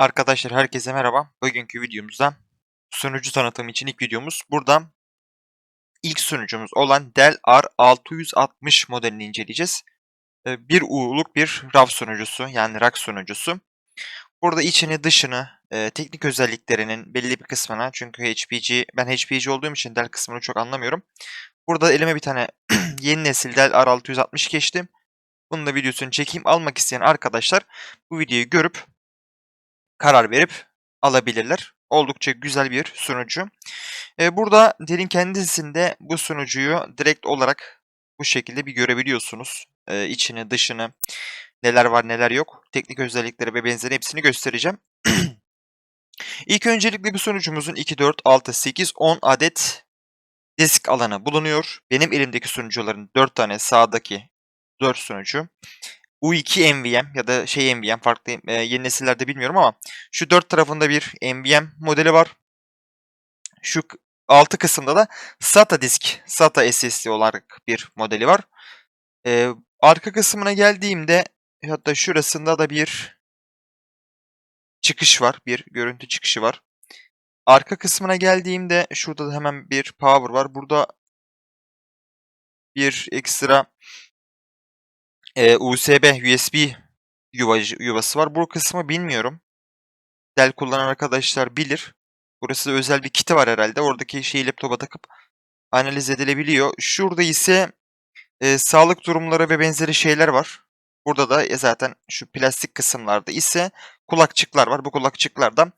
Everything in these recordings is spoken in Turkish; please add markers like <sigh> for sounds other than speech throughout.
Arkadaşlar herkese merhaba. Bugünkü videomuzda sunucu tanıtımı için ilk videomuz. Burada ilk sunucumuz olan Dell R660 modelini inceleyeceğiz. Ee, Bir U'luk bir RAW sunucusu yani RAC sunucusu. Burada içini dışını, e, teknik özelliklerinin belli bir kısmına çünkü HPG, ben HPG olduğum için Dell kısmını çok anlamıyorum. Burada elime bir tane <clears throat> yeni nesil Dell R660 geçti. Bunun da videosunu çekeyim. Almak isteyen arkadaşlar bu videoyu görüp karar verip alabilirler. Oldukça güzel bir sunucu. Ee, burada Dell'in kendisinde bu sunucuyu direkt olarak bu şekilde bir görebiliyorsunuz. Ee, içini, dışını, neler var neler yok. Teknik özellikleri ve benzeri hepsini göstereceğim. <clears throat> İlk öncelikle bu sunucumuzun 2, 4, 6, 8, 10 adet disk alanı bulunuyor. Benim elimdeki sunucuların 4 tane sağdaki 4 sunucu. U2 NVM ya da şey NVM farklı e, yeni nesillerde bilmiyorum ama şu dört tarafında bir NVM modeli var. Şu altı kısımda da SATA disk, SATA SSD olarak bir modeli var. E, arka kısmına geldiğimde hatta şurasında da bir çıkış var. Bir görüntü çıkışı var. Arka kısmına geldiğimde şurada da hemen bir power var. Burada bir ekstra e, USB, USB yuvası var. Bu kısmı bilmiyorum. Dell kullanan arkadaşlar bilir. Burası da özel bir kiti var herhalde. Oradaki şeyi laptopa takıp analiz edilebiliyor. Şurada ise e, sağlık durumları ve benzeri şeyler var. Burada da e, zaten şu plastik kısımlarda ise kulakçıklar var. Bu kulakçıklardan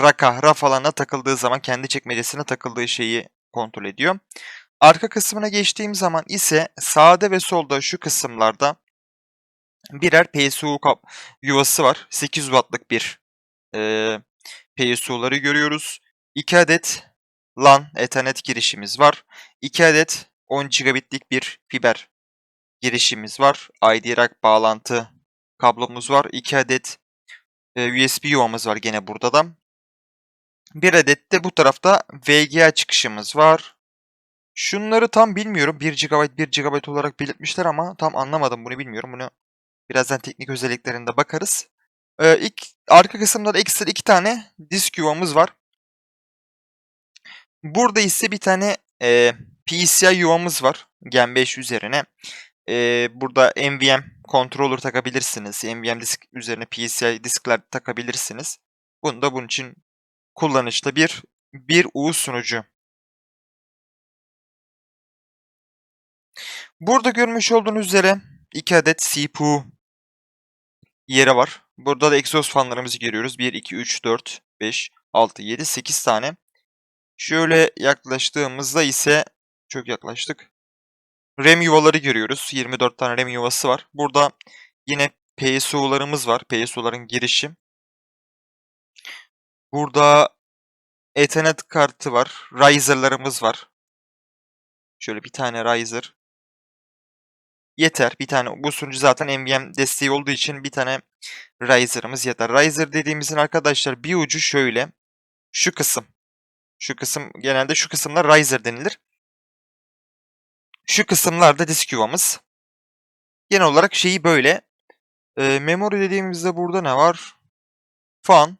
raka, raf alana takıldığı zaman kendi çekmecesine takıldığı şeyi kontrol ediyor. Arka kısmına geçtiğim zaman ise sağda ve solda şu kısımlarda birer PSU kap yuvası var. 800 wattlık bir e, PSU'ları görüyoruz. 2 adet LAN Ethernet girişimiz var. 2 adet 10 gigabitlik bir fiber girişimiz var. ID-RAC bağlantı kablomuz var. 2 adet e, USB yuvamız var gene burada da. Bir adet de bu tarafta VGA çıkışımız var. Şunları tam bilmiyorum. 1 GB 1 GB olarak belirtmişler ama tam anlamadım bunu bilmiyorum. Bunu birazdan teknik özelliklerinde bakarız. Ee, ilk arka kısımda da ekstra iki tane disk yuvamız var. Burada ise bir tane e, PCI yuvamız var. Gen 5 üzerine. E, burada NVM controller takabilirsiniz. NVM disk üzerine PCI diskler takabilirsiniz. Bunu da bunun için kullanışlı bir bir U sunucu. Burada görmüş olduğunuz üzere 2 adet CPU yeri var. Burada da egzoz fanlarımızı görüyoruz. 1, 2, 3, 4, 5, 6, 7, 8 tane. Şöyle yaklaştığımızda ise çok yaklaştık. RAM yuvaları görüyoruz. 24 tane RAM yuvası var. Burada yine PSU'larımız var. PSU'ların girişi. Burada Ethernet kartı var. Riser'larımız var. Şöyle bir tane riser. Yeter. Bir tane bu sunucu zaten NVM desteği olduğu için bir tane riser'ımız yeter. Riser dediğimizin arkadaşlar bir ucu şöyle. Şu kısım. Şu kısım genelde şu kısımlar riser denilir. Şu kısımlarda disk yuvamız. Genel olarak şeyi böyle. Ee, memory dediğimizde burada ne var? Fan.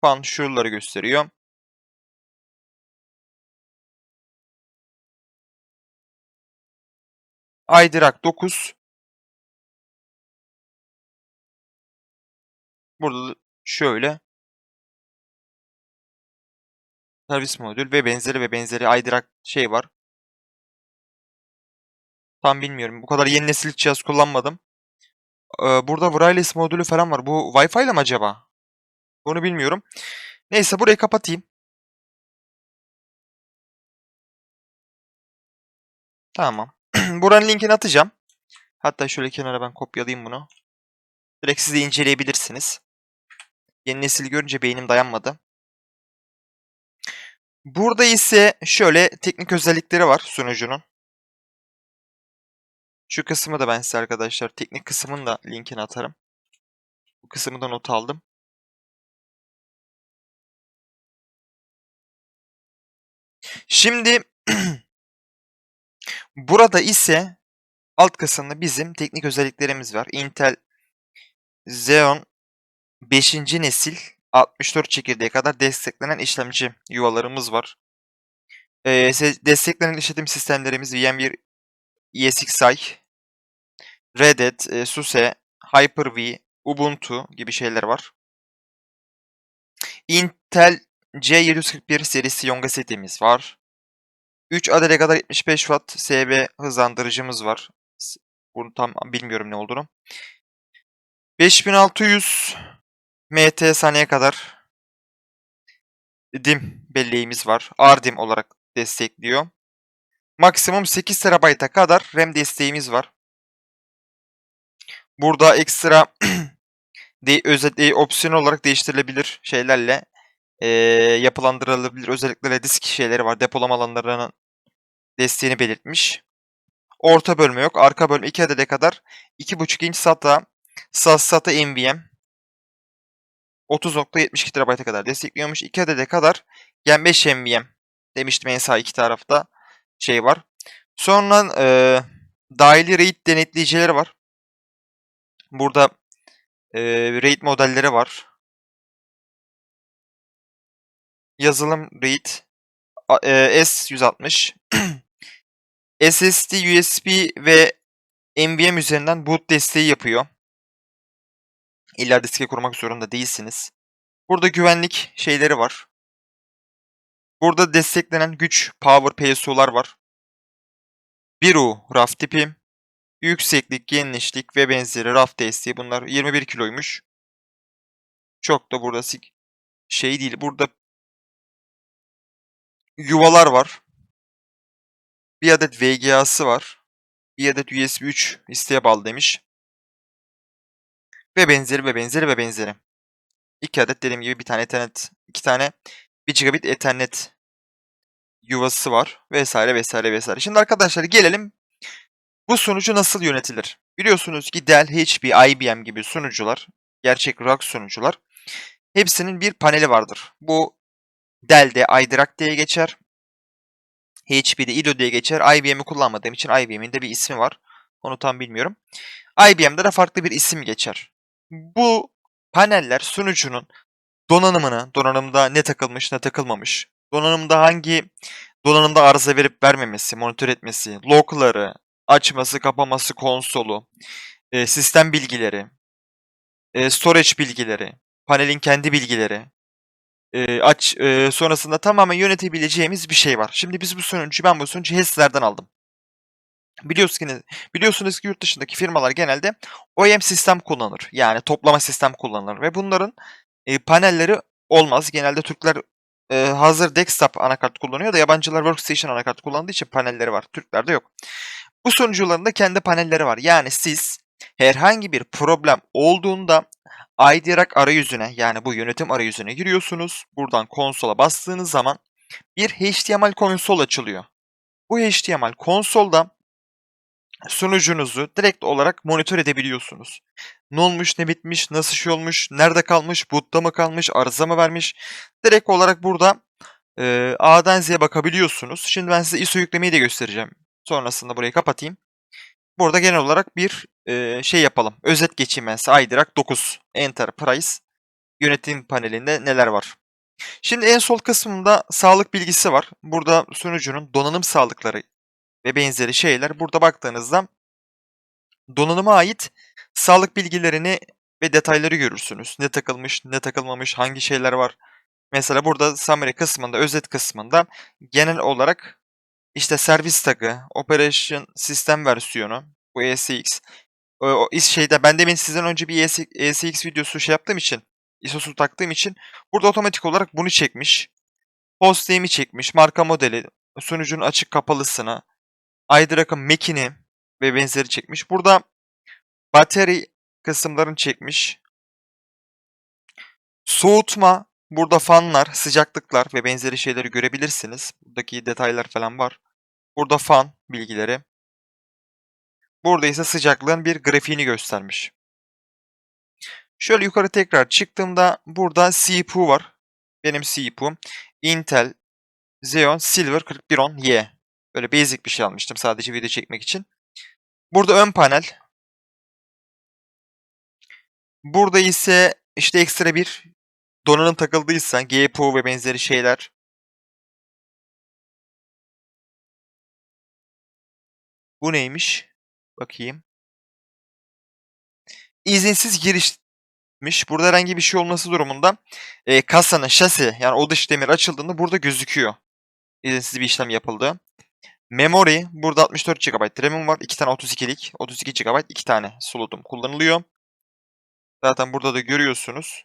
Fan şuraları gösteriyor. iDRAC 9. Burada da şöyle. Servis modül ve benzeri ve benzeri iDRAC şey var. Tam bilmiyorum. Bu kadar yeni nesil cihaz kullanmadım. Ee, burada wireless modülü falan var. Bu Wi-Fi ile mi acaba? Bunu bilmiyorum. Neyse burayı kapatayım. Tamam. Buranın linkini atacağım. Hatta şöyle kenara ben kopyalayayım bunu. Direkt siz de inceleyebilirsiniz. Yeni nesil görünce beynim dayanmadı. Burada ise şöyle teknik özellikleri var sunucunun. Şu kısmı da ben size arkadaşlar teknik kısmın da linkini atarım. Bu kısmı da not aldım. Şimdi <clears throat> burada ise alt kısımda bizim teknik özelliklerimiz var. Intel Xeon 5. nesil 64 çekirdeğe kadar desteklenen işlemci yuvalarımız var. Ee, desteklenen işletim sistemlerimiz VMware ESXi, Red Hat, e, SUSE, Hyper-V, Ubuntu gibi şeyler var. Intel C741 serisi Yonga setimiz var. 3 adede kadar 75 Watt SB hızlandırıcımız var. Bunu tam bilmiyorum ne olduğunu. 5600 MT saniye kadar DIM belleğimiz var. RDIM olarak destekliyor. Maksimum 8 TB'a kadar RAM desteğimiz var. Burada ekstra <clears throat> de, de- opsiyon olarak değiştirilebilir şeylerle eee, yapılandırılabilir özellikle disk şeyleri var. Depolama alanlarının desteğini belirtmiş. Orta bölme yok. Arka bölme 2 adede kadar 2.5 inç SATA, SAS SATA NVM 30.72 TB'a kadar destekliyormuş. 2 adede kadar Gen 5 NVM demiştim en sağ iki tarafta şey var. Sonra eee dahili RAID denetleyicileri var. Burada eee RAID modelleri var. Yazılım RAID a- eee, S160 SSD, USB ve NVMe üzerinden boot desteği yapıyor. İlla diske kurmak zorunda değilsiniz. Burada güvenlik şeyleri var. Burada desteklenen güç Power PSU'lar var. 1U raf tipi, yükseklik, genişlik ve benzeri raf desteği bunlar 21 kiloymuş. Çok da burada şey değil. Burada yuvalar var. Bir adet VGA'sı var. Bir adet USB 3 isteğe bağlı demiş. Ve benzeri ve benzeri ve benzeri. İki adet dediğim gibi bir tane Ethernet, iki tane 1 gigabit Ethernet yuvası var vesaire vesaire vesaire. Şimdi arkadaşlar gelelim bu sunucu nasıl yönetilir? Biliyorsunuz ki Dell, HP, IBM gibi sunucular, gerçek rack sunucular hepsinin bir paneli vardır. Bu Dell'de iDRAC diye geçer. HP'de IDO diye geçer. IBM'i kullanmadığım için IBM'in de bir ismi var. Onu tam bilmiyorum. IBM'de de farklı bir isim geçer. Bu paneller sunucunun donanımını, donanımda ne takılmış ne takılmamış, donanımda hangi donanımda arıza verip vermemesi, monitör etmesi, logları, açması, kapaması, konsolu, e, sistem bilgileri, e, storage bilgileri, panelin kendi bilgileri, e, aç e, sonrasında tamamen yönetebileceğimiz bir şey var. Şimdi biz bu sunucuyu ben bu sunucuyu HES'lerden aldım. Biliyorsunuz ki, biliyorsunuz ki yurt dışındaki firmalar genelde OEM sistem kullanır. Yani toplama sistem kullanır ve bunların e, panelleri olmaz. Genelde Türkler e, hazır desktop anakart kullanıyor da yabancılar workstation anakart kullandığı için panelleri var. Türklerde yok. Bu sunucuların da kendi panelleri var. Yani siz herhangi bir problem olduğunda iDRAC arayüzüne yani bu yönetim arayüzüne giriyorsunuz. Buradan konsola bastığınız zaman bir HTML konsol açılıyor. Bu HTML konsolda sunucunuzu direkt olarak monitör edebiliyorsunuz. Ne olmuş, ne bitmiş, nasıl şey olmuş, nerede kalmış, boot'ta mı kalmış, arıza mı vermiş. Direkt olarak burada e, A'dan Z'ye bakabiliyorsunuz. Şimdi ben size ISO yüklemeyi de göstereceğim. Sonrasında burayı kapatayım. Burada genel olarak bir e, şey yapalım. Özet geçeyim ben size. iDRAC 9 Enterprise yönetim panelinde neler var. Şimdi en sol kısmında sağlık bilgisi var. Burada sunucunun donanım sağlıkları ve benzeri şeyler. Burada baktığınızda donanıma ait sağlık bilgilerini ve detayları görürsünüz. Ne takılmış, ne takılmamış, hangi şeyler var. Mesela burada summary kısmında, özet kısmında genel olarak işte servis tagı, operation sistem versiyonu, bu ESX. O, o is şeyde ben demin sizden önce bir ESX, ESX videosu şey yaptığım için, ISO'su taktığım için burada otomatik olarak bunu çekmiş. Host name'i çekmiş, marka modeli, sunucunun açık kapalısını, iDRAC'ın Mac'ini ve benzeri çekmiş. Burada batarya kısımlarını çekmiş. Soğutma, burada fanlar, sıcaklıklar ve benzeri şeyleri görebilirsiniz. Buradaki detaylar falan var. Burada fan bilgileri. Burada ise sıcaklığın bir grafiğini göstermiş. Şöyle yukarı tekrar çıktığımda burada CPU var. Benim CPU'm Intel Xeon Silver 4110Y. Böyle basic bir şey almıştım sadece video çekmek için. Burada ön panel. Burada ise işte ekstra bir donanım takıldıysa GPU ve benzeri şeyler Bu neymiş? Bakayım. İzinsiz girişmiş. Burada herhangi bir şey olması durumunda e, kasanın şasi yani o dış demir açıldığında burada gözüküyor. İzinsiz bir işlem yapıldı. Memory burada 64 GB RAM'im var. 2 tane 32'lik. 32 GB 2 tane slotum kullanılıyor. Zaten burada da görüyorsunuz.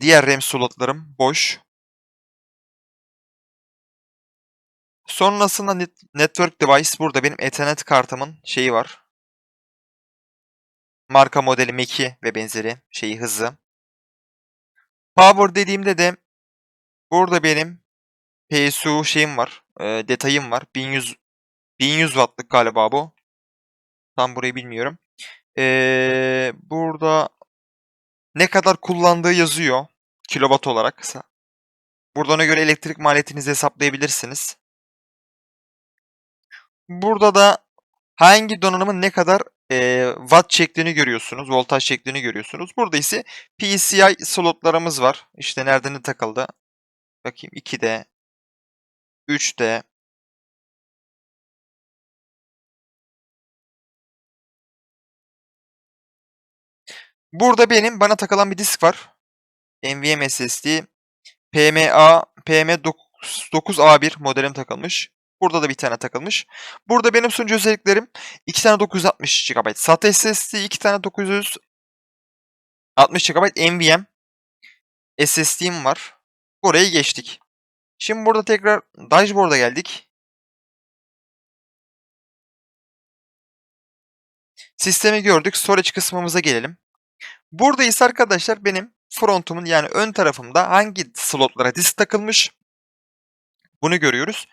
Diğer RAM slotlarım boş. Sonrasında net, Network Device burada benim Ethernet kartımın şeyi var. Marka modeli Mac'i ve benzeri şeyi hızı. Power dediğimde de burada benim PSU şeyim var. E, detayım var. 1100 1100 wattlık galiba bu. Tam burayı bilmiyorum. E, burada ne kadar kullandığı yazıyor. Kilowatt olarak. Burada ona göre elektrik maliyetinizi hesaplayabilirsiniz. Burada da hangi donanımın ne kadar e, watt şeklini görüyorsunuz, voltaj şeklini görüyorsunuz. Burada ise PCI slotlarımız var. İşte nerede ne takıldı. Bakayım 2D, 3D. Burada benim bana takılan bir disk var. NVMe SSD PMA PM9A1 modelim takılmış. Burada da bir tane takılmış. Burada benim sunucu özelliklerim 2 tane 960 GB SATA SSD, 2 tane 960 GB NVMe SSD'm var. Burayı geçtik. Şimdi burada tekrar dashboard'a geldik. Sistemi gördük. Storage kısmımıza gelelim. Burada ise arkadaşlar benim frontumun yani ön tarafımda hangi slotlara disk takılmış bunu görüyoruz.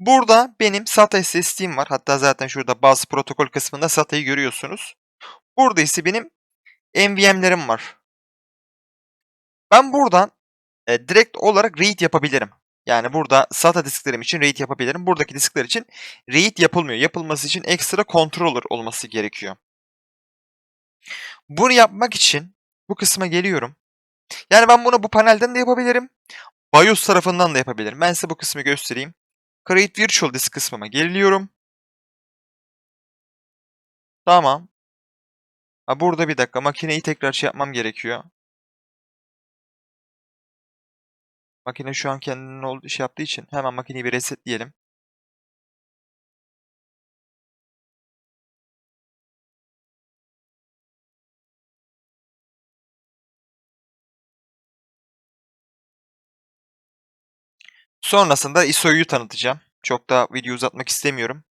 Burada benim SATA SSD'm var. Hatta zaten şurada bazı protokol kısmında SATA'yı görüyorsunuz. Burada ise benim NVM'lerim var. Ben buradan e, direkt olarak RAID yapabilirim. Yani burada SATA disklerim için RAID yapabilirim. Buradaki diskler için RAID yapılmıyor. Yapılması için ekstra controller olması gerekiyor. Bunu yapmak için bu kısma geliyorum. Yani ben bunu bu panelden de yapabilirim. BIOS tarafından da yapabilirim. Ben size bu kısmı göstereyim. Create Virtual Disk kısmıma geliyorum. Tamam. Ha burada bir dakika makineyi tekrar şey yapmam gerekiyor. Makine şu an kendinin olduğu şey yaptığı için hemen makineyi bir resetleyelim. Sonrasında ISO'yu tanıtacağım. Çok da video uzatmak istemiyorum.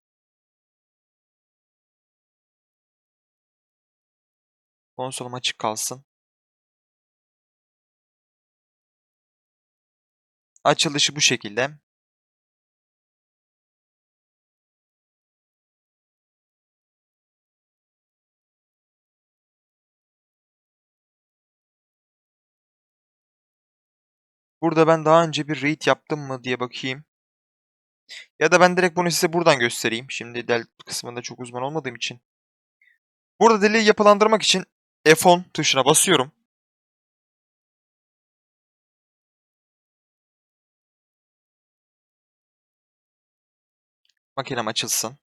Konsolum açık kalsın. Açılışı bu şekilde. Burada ben daha önce bir read yaptım mı diye bakayım. Ya da ben direkt bunu size buradan göstereyim. Şimdi del kısmında çok uzman olmadığım için. Burada deli yapılandırmak için F10 tuşuna basıyorum. Makinem açılsın.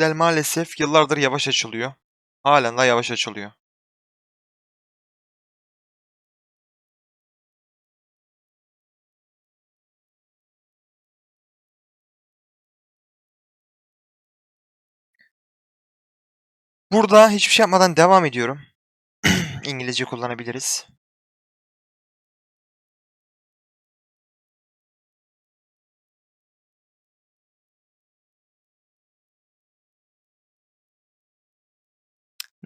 Dell maalesef yıllardır yavaş açılıyor. Halen daha yavaş açılıyor. Burada hiçbir şey yapmadan devam ediyorum. <clears throat> İngilizce kullanabiliriz.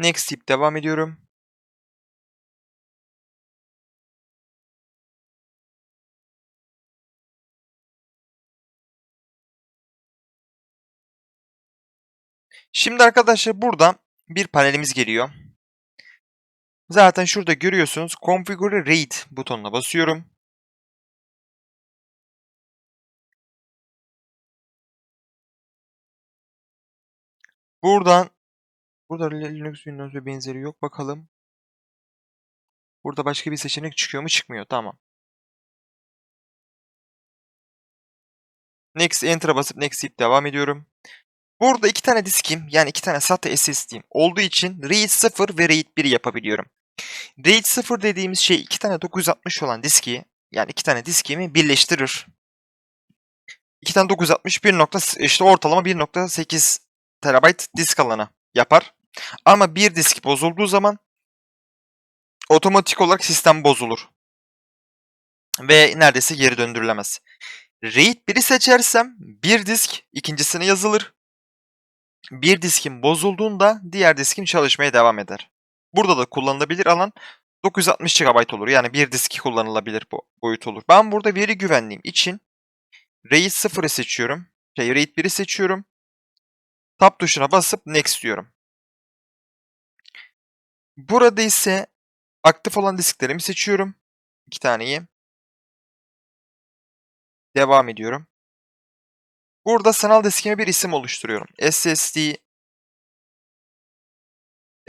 Next deyip devam ediyorum. Şimdi arkadaşlar burada bir panelimiz geliyor. Zaten şurada görüyorsunuz Configure RAID butonuna basıyorum. Buradan burada Linux, Windows ve benzeri yok. Bakalım. Burada başka bir seçenek çıkıyor mu? Çıkmıyor. Tamam. Next Enter'a basıp Next deyip devam ediyorum. Burada iki tane diskim yani iki tane SATA SSD'm olduğu için RAID 0 ve RAID 1 yapabiliyorum. RAID 0 dediğimiz şey iki tane 960 olan diski yani iki tane diskimi birleştirir. İki tane 960 1 nokta, işte ortalama 1.8 terabayt disk alanı yapar. Ama bir disk bozulduğu zaman otomatik olarak sistem bozulur. Ve neredeyse geri döndürülemez. RAID 1'i seçersem bir disk ikincisine yazılır. Bir diskim bozulduğunda diğer diskim çalışmaya devam eder. Burada da kullanılabilir alan 960 GB olur. Yani bir diski kullanılabilir bu boyut olur. Ben burada veri güvenliğim için RAID 0'ı seçiyorum. Şey, RAID 1'i seçiyorum. Tab tuşuna basıp Next diyorum. Burada ise aktif olan disklerimi seçiyorum. İki taneyi. Devam ediyorum. Burada sanal diskime bir isim oluşturuyorum. SSD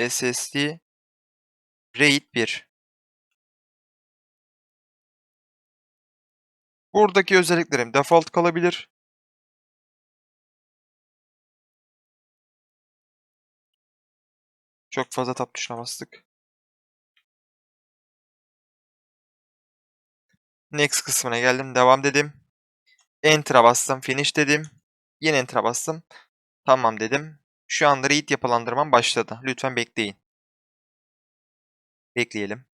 SSD RAID 1 Buradaki özelliklerim default kalabilir. Çok fazla tab tuşuna. Next kısmına geldim. Devam dedim. Enter'a bastım. Finish dedim. Yine Enter'a bastım. Tamam dedim. Şu anda read yapılandırmam başladı. Lütfen bekleyin. Bekleyelim.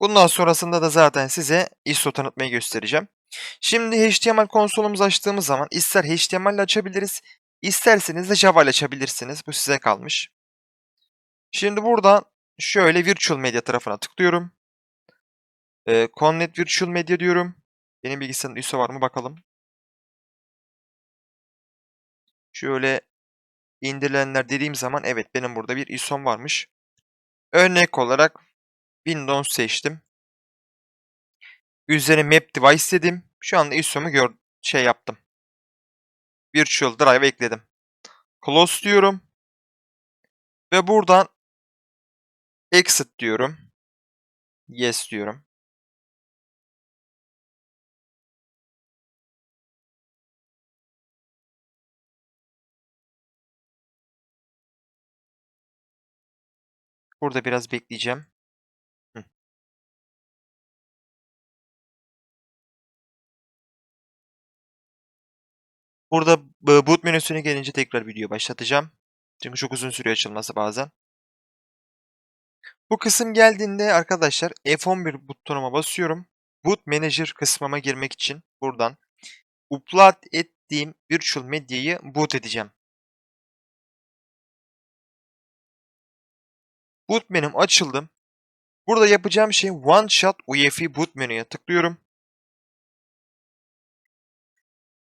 Bundan sonrasında da zaten size ISO tanıtmayı göstereceğim. Şimdi HTML konsolumuzu açtığımız zaman ister HTML ile açabiliriz, isterseniz de Java ile açabilirsiniz. Bu size kalmış. Şimdi buradan şöyle Virtual Media tarafına tıklıyorum. Ee, Connect Virtual Media diyorum. Benim bilgisayarımda ISO var mı bakalım. Şöyle indirilenler dediğim zaman evet benim burada bir ISO'm varmış. Örnek olarak Windows seçtim. Üzerine Map Device dedim. Şu anda ISO'mu gör şey yaptım. Virtual Drive ekledim. Close diyorum. Ve buradan Exit diyorum. Yes diyorum. Burada biraz bekleyeceğim. Burada boot menüsüne gelince tekrar video başlatacağım. Çünkü çok uzun sürüyor açılması bazen. Bu kısım geldiğinde arkadaşlar F11 butonuma basıyorum. Boot Manager kısmıma girmek için buradan upload ettiğim Virtual Media'yı boot edeceğim. Boot menüm açıldı. Burada yapacağım şey One Shot UEFI Boot menüye tıklıyorum.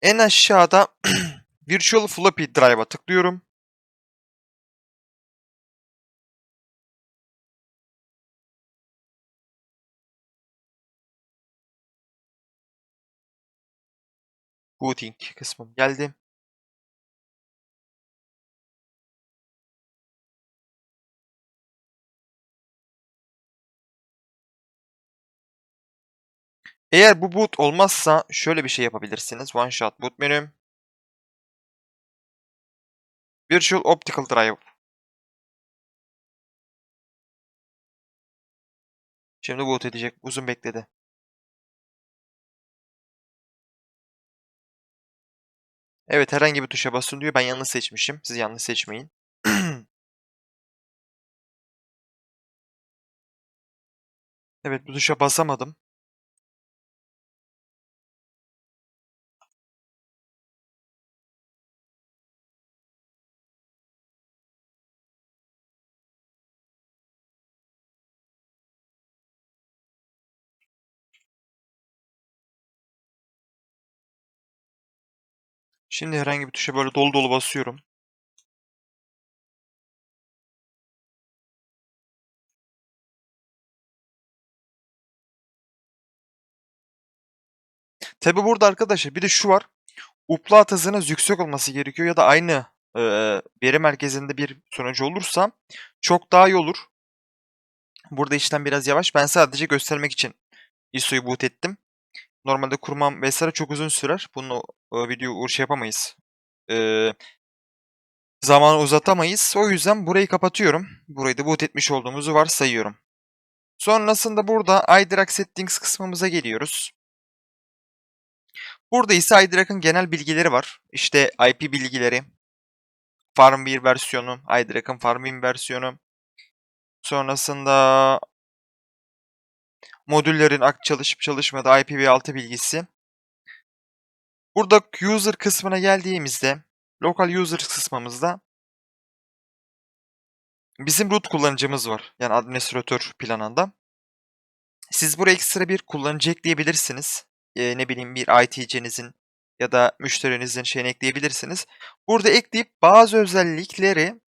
En aşağıda <clears throat> Virtual Floppy Drive'a tıklıyorum. Booting kısmım geldi. Eğer bu boot olmazsa şöyle bir şey yapabilirsiniz. One shot boot menüm. Virtual Optical Drive. Şimdi boot edecek. Uzun bekledi. Evet herhangi bir tuşa basın diyor. Ben yanlış seçmişim. Siz yanlış seçmeyin. <clears throat> evet bu tuşa basamadım. Şimdi herhangi bir tuşa böyle dolu dolu basıyorum. Tabi burada arkadaşlar bir de şu var. Upload hızınız yüksek olması gerekiyor ya da aynı e, veri merkezinde bir sunucu olursa çok daha iyi olur. Burada işlem biraz yavaş. Ben sadece göstermek için ISO'yu boot ettim. Normalde kurmam vesaire çok uzun sürer. Bunu e, video şey yapamayız. E, zamanı uzatamayız. O yüzden burayı kapatıyorum. Burayı da boot etmiş olduğumuzu varsayıyorum. Sonrasında burada iDRAC Settings kısmımıza geliyoruz. Burada ise iDRAC'ın genel bilgileri var. İşte IP bilgileri, firmware versiyonu, iDRAC'ın firmware versiyonu. Sonrasında modüllerin çalışıp çalışmadığı IPv6 bilgisi. Burada user kısmına geldiğimizde local user kısmımızda bizim root kullanıcımız var. Yani administratör planında. Siz buraya ekstra bir kullanıcı ekleyebilirsiniz. Ee, ne bileyim bir IT'cinizin ya da müşterinizin şeyini ekleyebilirsiniz. Burada ekleyip bazı özellikleri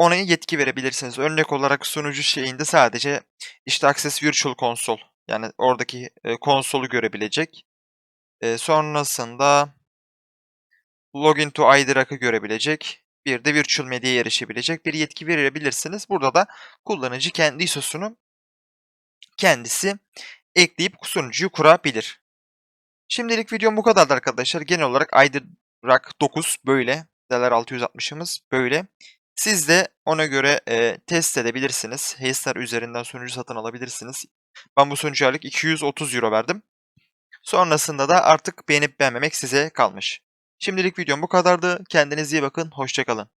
ona yetki verebilirsiniz. Örnek olarak sunucu şeyinde sadece işte Access Virtual Console yani oradaki e, konsolu görebilecek. E, sonrasında Login to iDRAC'ı görebilecek. Bir de Virtual Media'ya erişebilecek bir yetki verebilirsiniz. Burada da kullanıcı kendi ISO'sunu kendisi ekleyip sunucuyu kurabilir. Şimdilik videom bu kadardı arkadaşlar. Genel olarak iDRAC 9 böyle. Deler 660'ımız böyle. Siz de ona göre e, test edebilirsiniz. Haystar üzerinden sunucu satın alabilirsiniz. Ben bu sunucu aylık 230 euro verdim. Sonrasında da artık beğenip beğenmemek size kalmış. Şimdilik videom bu kadardı. Kendinize iyi bakın. Hoşçakalın.